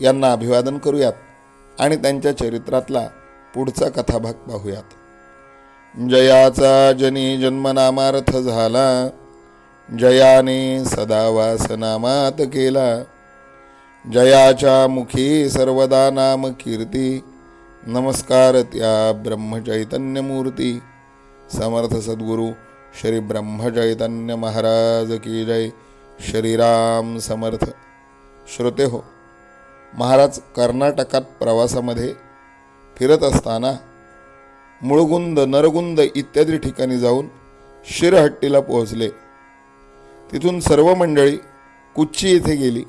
यांना अभिवादन करूयात आणि त्यांच्या चरित्रातला पुढचा कथाभाग पाहूयात. जयाचा जनी जन्मनामार्थ झाला जयाने सदा वासनामात केला. जयाच्या मुखी सर्वदा नाम कीर्ती नमस्कार त्या ब्रह्मचैतन्यमूर्ती. समर्थ सद्गुरू श्री ब्रह्मचैतन्य महाराज की जय. श्रीराम समर्थ. श्रोते हो महाराज कर्नाटकात प्रवासामध्ये फिरत असताना मुळगुंद नरगुंद इत्यादी ठिकाणी जाऊन शिरहट्टीला पोहोचले. तिथून सर्व मंडळी कुच्ची येथे गेली.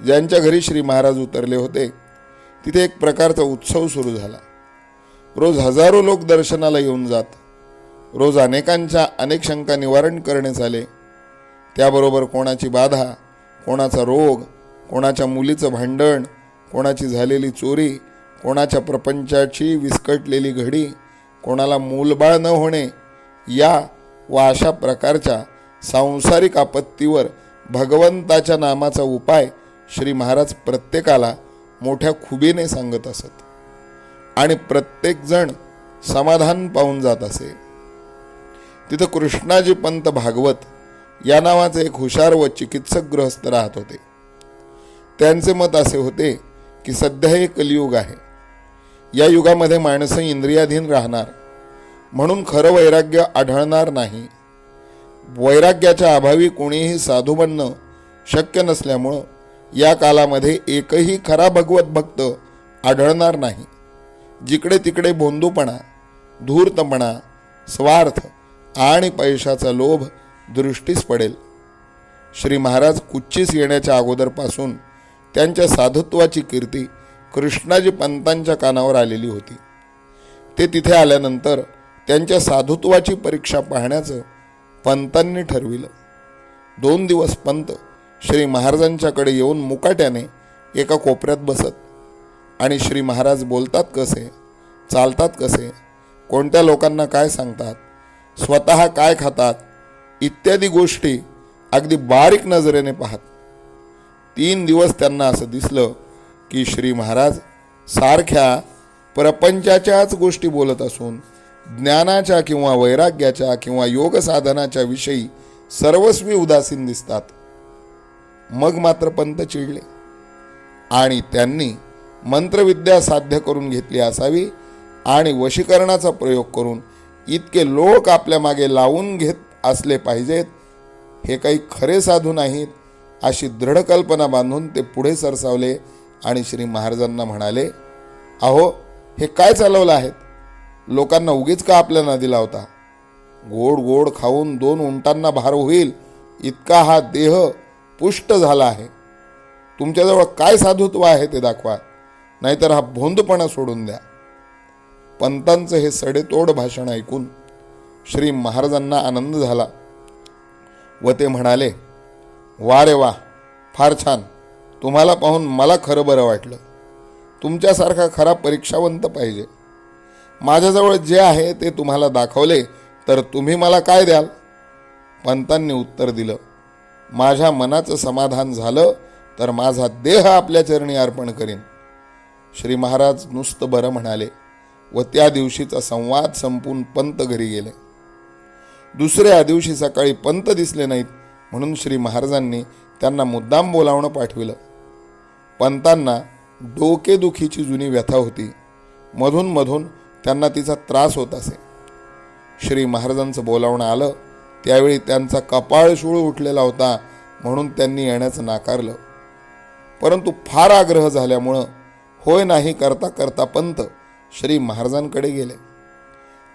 ज्यांच्या घरी श्री महाराज उतरले होते तिथे एक प्रकारचा उत्सव सुरू झाला. रोज हजारो लोक दर्शनाला येऊन जात रोज अनेकांच्या अनेक शंका निवारण करण्यात आले. त्याबरोबर कोणाची बाधा कोणाचा रोग कोणाच्या मुलीचं भांडण कोणाची झालेली चोरी कोणाच्या प्रपंचाची विस्कटलेली घडी कोणाला मूलबाळ न होणे या व अशा प्रकारच्या सांसारिक आपत्तीवर भगवंताच्या नामाचा उपाय श्री महाराज प्रत्येकाला मोठ्या खुबीने सांगत असत. आणि प्रत्येकजण समाधान पाहून जात असे. तिथं कृष्णाजी पंत भागवत या नावाचे एक हुशार व चिकित्सक गृहस्थ राहत होते. त्यांचे मत असे होते की सध्या हे कलियुग आहे. या युगामध्ये माणसं इंद्रियाधीन राहणार. म्हणून खरं वैराग्य आढळणार नाही. वैराग्याच्या अभावी कोणीही साधू बनणं शक्य नसल्यामुळं या कालामध्ये एकही खरा भगवत भक्त आढळणार नाही. जिकडे तिकडे बोंदूपणा धूर्तपणा स्वार्थ आणि पैशाचा लोभ दृष्टीस पडेल. श्री महाराज कुच्चीस येण्याच्या अगोदरपासून त्यांच्या साधुत्वाची कीर्ती कृष्णाजी पंतांच्या कानावर आलेली होती. ते तिथे आल्यानंतर त्यांच्या साधुत्वाची परीक्षा पाहण्याचं पंतांनी ठरविलं. दोन दिवस पंत श्री महाराजांच्याकडे येऊन मुकाट्याने एका कोपऱ्यात बसत आणि श्री महाराज बोलतात कसे चालतात कसे कोणत्या लोकांना काय सांगतात स्वतः काय खातात इत्यादी गोष्टी अगदी बारीक नजरेने पाहत. तीन दिवस त्यांना असं दिसलं की श्री महाराज सारख्या प्रपंचाच्याच गोष्टी बोलत असून ज्ञानाच्या किंवा वैराग्याच्या किंवा योग साधनाच्या विषयी सर्वस्वी उदासीन दिसतात. मग मात्र पंत चिडले. आणि त्यांनी मंत्रविद्या साध्य करून घेतली असावी आणि वशीकरणाचा प्रयोग करून इतके लोक आपल्या मागे लावून घेत असले पाहिजेत हे काही खरे साधू नाहीत. अशी दृढ कल्पना बांधून ते पुढे सरसावले आणि श्री महाराजांना म्हणाले अहो हे काय चालवलं आहेत? लोकांना उगीच का आपल्या दिला होता गोड गोड खाऊन दोन उंटांना भार होईल इतका हा देह पुष्ट झाला आहे. तुमच्याजवळ काय साधुत्व आहे ते दाखवा नाहीतर हा भोंदपणा सोडून द्या. पंतांचं हे सडेतोड भाषण ऐकून श्री महाराजांना आनंद झाला व ते म्हणाले वा रे वा फार छान. तुम्हाला पाहून मला खरं बरं वाटलं. तुमच्यासारखा खरा परीक्षावंत पाहिजे. माझ्याजवळ जे आहे ते तुम्हाला दाखवले तर तुम्ही मला काय द्याल? पंतांनी उत्तर दिलं. माझ्या मनाचं समाधान झालं तर माझा देह आपल्या चरणी अर्पण करीन. श्री महाराज नुसतं बरं म्हणाले व त्या दिवशीचा संवाद संपून पंत घरी गेले. दुसऱ्या दिवशी सकाळी पंत दिसले नाहीत म्हणून श्री महाराजांनी त्यांना मुद्दाम बोलावणं पाठविलं. पंतांना डोकेदुखीची जुनी व्यथा होती. मधून मधून त्यांना तिचा त्रास होत असे. श्री महाराजांचं बोलावणं आलं त्यावेळी त्यांचा कपाळ शूळ उठलेला होता म्हणून त्यांनी येण्याचं नाकारलं. परंतु फार आग्रह झाल्यामुळं होय नाही करता करता पंत श्री महाराजांकडे गेले.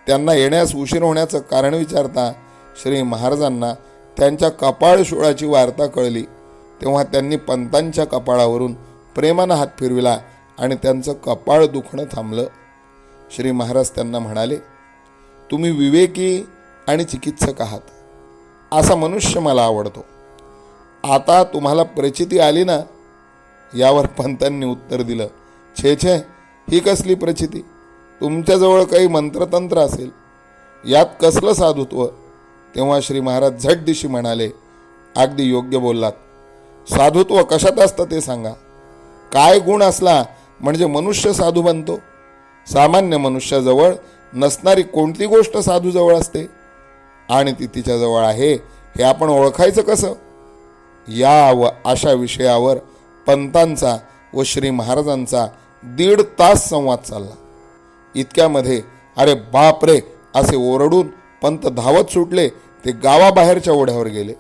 त्यांना येण्यास उशीर होण्याचं कारण विचारता श्री महाराजांना त्यांच्या कपाळ सोळाची वार्ता कळली तेव्हा त्यांनी पंतांच्या कपाळावरून प्रेमानं हात फिरविला आणि त्यांचं कपाळ दुखणं थांबलं. श्री महाराज त्यांना म्हणाले तुम्ही विवेकी आणि चिकित्सक आहात. असा मनुष्य मला आवडतो. आता तुम्हाला प्रचिती आली ना? यावर पंतांनी उत्तर दिलं छे छे ही कसली प्रचिती? तुमच्याजवळ काही मंत्रतंत्र असेल. यात कसलं साधुत्व? तेव्हा श्री महाराज झट दिशी म्हणाले अगदी योग्य बोललात. साधुत्व कशात असतं ते सांगा. काय गुण असला म्हणजे मनुष्य साधू बनतो. सामान्य मनुष्याजवळ नसणारी कोणती गोष्ट साधूजवळ असते? आणि ती तिच्याजवळ आहे हे आपण ओळखायचं कसं? या व अशा विषयावर पंतांचा व श्री महाराजांचा दीड तास संवाद चालला. इतक्यामध्ये अरे बाप रे असे ओरडून पंत धावत सुटले ते गावाबाहेरच्या ओढ्यावर गेले.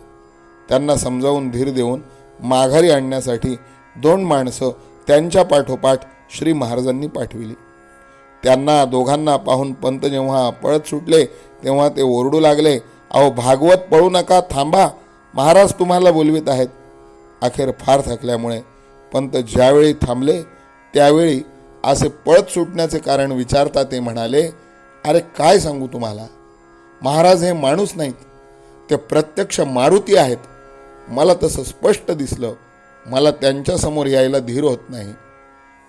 त्यांना समजावून धीर देऊन माघारी आणण्यासाठी दोन माणसं त्यांच्या पाठोपाठ श्री महाराजांनी पाठविली. त्यांना दोघांना पाहून पंत जेव्हा पळत सुटले तेव्हा ते ओरडू लागले अहो भागवत पळू नका थांबा महाराज तुम्हाला बोलवित आहेत. अखेर फार थकल्यामुळे पंत ज्यावेळी थांबले त्यावेळी असे पळत सुटण्याचे कारण विचारता ते म्हणाले अरे काय सांगू तुम्हाला? महाराज हे माणूस नाहीत ते प्रत्यक्ष मारुती आहेत. मला तसं स्पष्ट दिसलं. मला त्यांच्यासमोर यायला धीर होत नाही.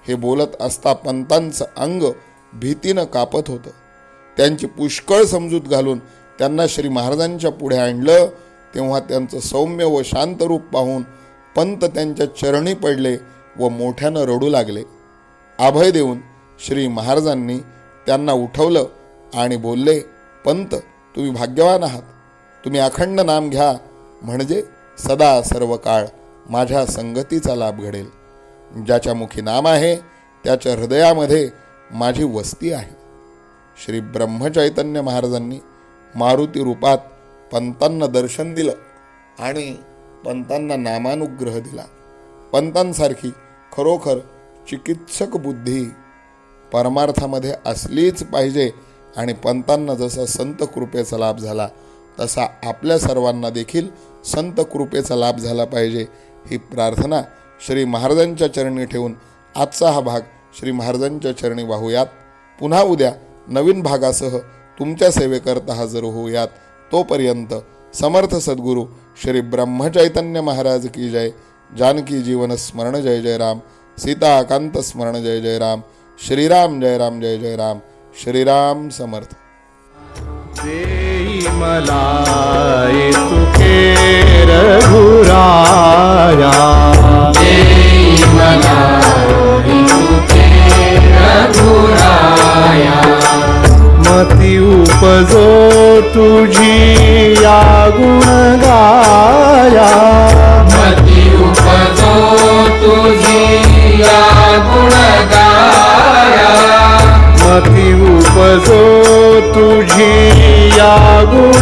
हे बोलत असता पंतांचं अंग भीतीनं कापत होतं. त्यांची पुष्कळ समजूत घालून त्यांना श्री महाराजांच्या पुढे आणलं. तेव्हा त्यांचं सौम्य व शांत रूप पाहून पंत त्यांच्या चरणी पडले व मोठ्यानं रडू लागले. अभय देऊन श्री महाराजांनी त्यांना उठवलं आणि बोलले पंत तुम्ही भाग्यवान आहात. तुम्ही अखंड नाम घ्या. म्हणजे सदा सर्व काळ माझ्या संगतीचा लाभ घडेल. ज्याच्या मुखी नाम आहे त्याच्या हृदयामध्ये माझी वस्ती आहे. श्री ब्रह्मचैतन्य महाराजांनी मारुती रूपात पंतांना दर्शन दिलं आणि पंतांना नामानुग्रह दिला. पंतांसारखी खरोखर चिकित्सक बुद्धी परमार्थामध्ये असलीच पाहिजे आणि पंतांना जसा संत कृपेचा लाभ झाला तसा आपल्या सर्वांना देखील संत कृपेचा लाभ झाला पाहिजे. ही प्रार्थना श्री महाराजांच्या चरणी ठेवून आजचा हा भाग श्री महाराजांच्या चरणी वाहूयात. पुन्हा उद्या नवीन भागासह तुमच्या सेवेकरता हजर होऊयात. तोपर्यंत समर्थ सद्गुरू श्री ब्रह्मचैतन्य महाराज की जय. जानकी जीवन स्मरण जय जय राम. सीताकांत स्मरण जय जय राम. श्रीराम जय राम जय जय राम. श्रीराम समर्थ. देई मला तुके रघुराया। मती उपजो तुझी या गुण dia, o